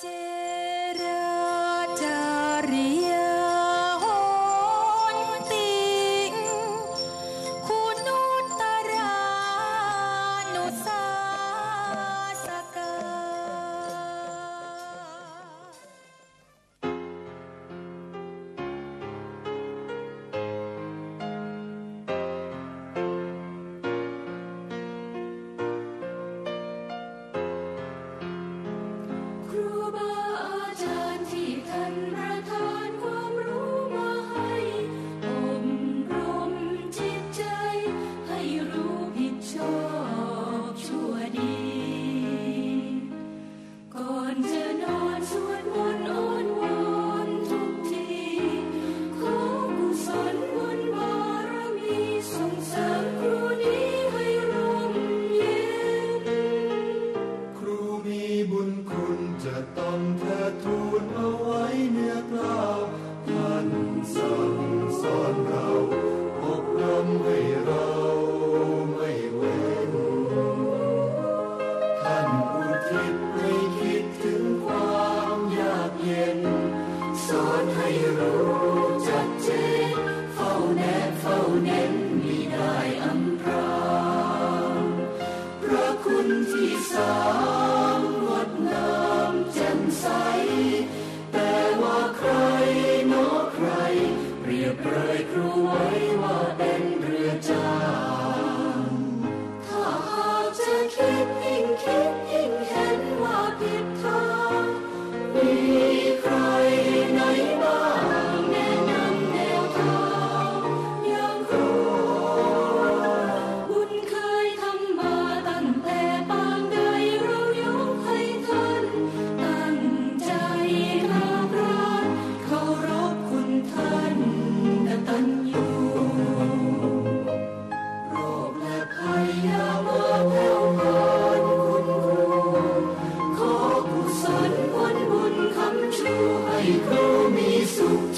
เจ ที่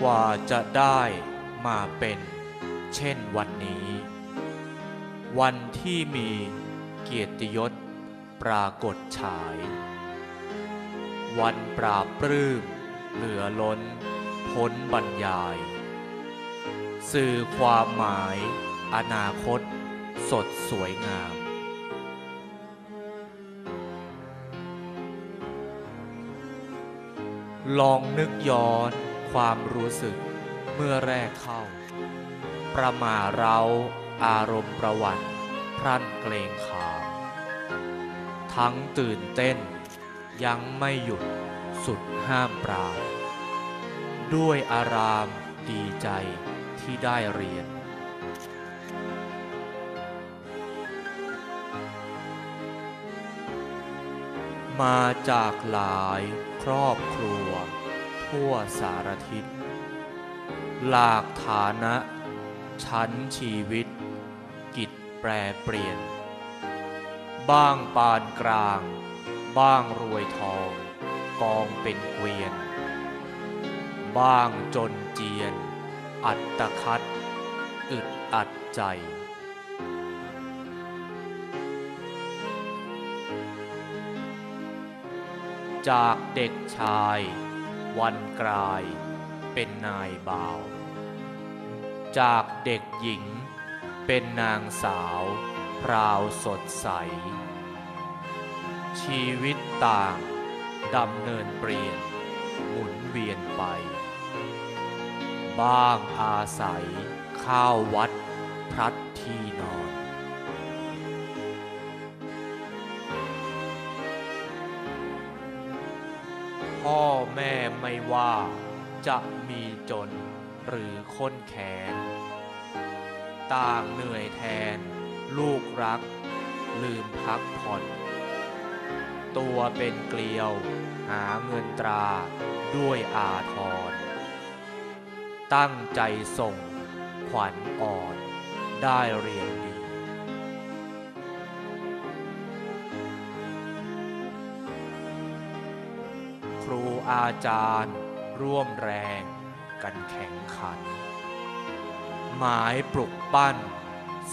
กว่าจะได้มาเป็น เช่นวันนี้ วันที่มีเกียรติยศปรากฏฉาย วันปราบปลื้มเหลือล้นพ้นบรรยาย สื่อความหมาย อนาคต สดสวยงามลองนึกย้อน ความรู้สึกเมื่อแรกเข้า ประหมาเราอารมณ์ประวัติพรั่นเกรงขาม ทั้งตื่นเต้นยังไม่หยุดสุดห้ามปรามด้วยอารามดีใจที่ได้เรียนมาจากหลายครอบครัว ทั่วสารทิศ หลากฐานะ ชั้นชีวิต กิจแปรเปลี่ยน บ้างปานกลาง บ้างรวยทอง กองเป็นเกวียน บ้างจนเจียน อัตตคัด อึดอัดใจจากเด็กชาย วันกลายเป็นนายบ่าว จากเด็กหญิงเป็นนางสาวพราวสดใส ชีวิตต่างดำเนินเปลี่ยนหมุนเวียนไป บ้างอาศัยข้าววัดพลัด แม่ไม่ว่าจะมีจนหรือค้นแขน ต่างเหนื่อยแทน ลูกรัก ลืมพักผ่อน ตัวเป็นเกลียว หาเงินตราด้วยอาทร ตั้งใจส่ง ขวัญอ่อนได้เรียนดี อาจารย์ร่วมแรงกันแข่งขัน หมายปลุกปั้น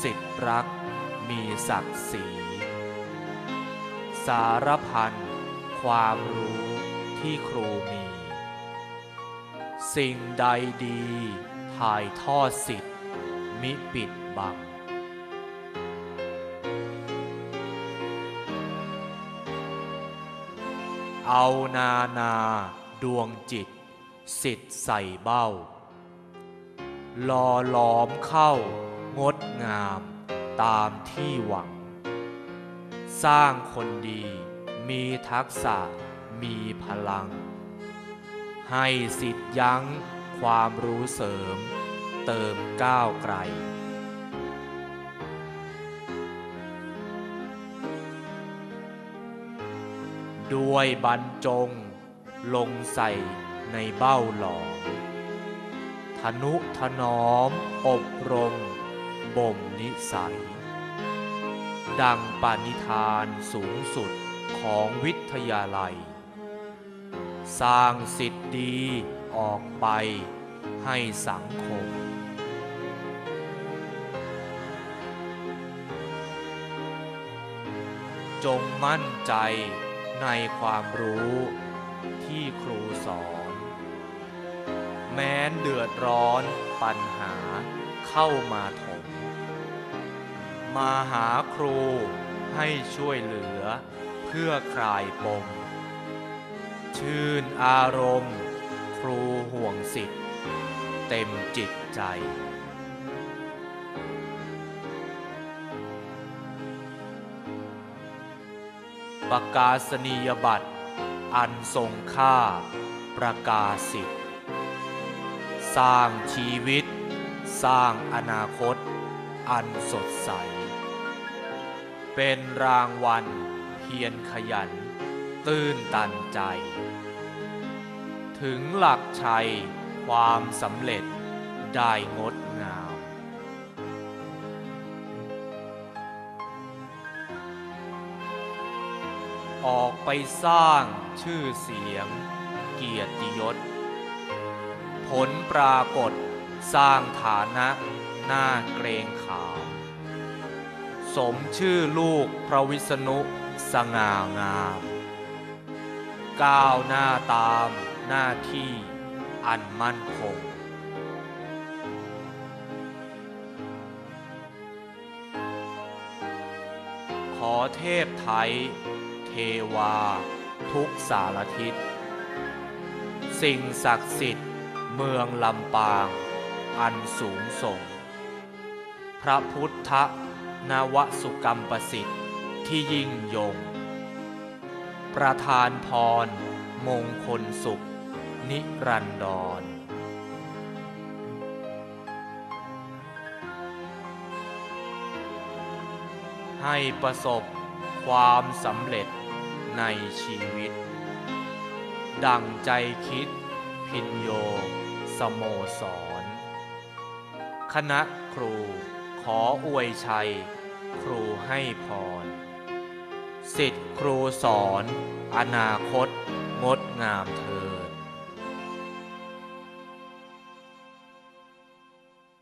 สิทธิรักมีศักดิ์ศรีสารพันความรู้ที่ครูมี สิ่งใดดีถ่ายทอดสิทธิ์มิปิดบัง เอานานาดวงจิต สิทธิ์ใส่เบ้าหล่อหลอมเข้างดงามตามที่หวัง สร้างคนดีมีทักษะมีพลัง ให้สิทธิ์ยั้งความรู้เสริม เติมก้าวไกล ด้วยบรรจงลงใส่ในเบ้าหลอมทนุถนอมอบรมบ่มนิสัย ดังปานิธานสูงสุดของวิทยาลัย สร้างสิทธิ์ดีออกไปให้สังคม จงมั่นใจ ในความรู้ที่ครูสอน แม้นเดือดร้อนปัญหาเข้ามาถม มาหาครูให้ช่วยเหลือเพื่อคลายปม ชื่นอารมณ์ ครูห่วงสิทธิ์เต็มจิตใจ ประกาศนียบัตร อันทรงค่า ประกาศสิทธิ์สร้างชีวิต สร้างอนาคต อันสดใส เป็นรางวัลเพียรขยัน ตื้นตันใจ ถึงหลักชัยความสำเร็จได้งด ออกไปสร้างชื่อเสียง เกียรติยศ ผลปรากฏสร้างฐานะหน้าเกรงขามสมชื่อลูกพระวิษณุสง่างาม ก้าวหน้าตามหน้าที่อันมั่นคงขอเทพไทย วา ทุกสารทิศ สิ่งศักดิ์สิทธิ์ เมืองลำปาง อันสูงส่ง พระพุทธนวสุกรรมประสิทธิ์ที่ยิ่งยง ประทานพร มงคลสุข นิรันดรให้ประสบความสำเร็จ ในชีวิต ดังใจคิด พินโย สโมสร คณะครูขออวยชัย ครูให้พรสิทธิ์ครูสอน อนาคต งดงามเธอ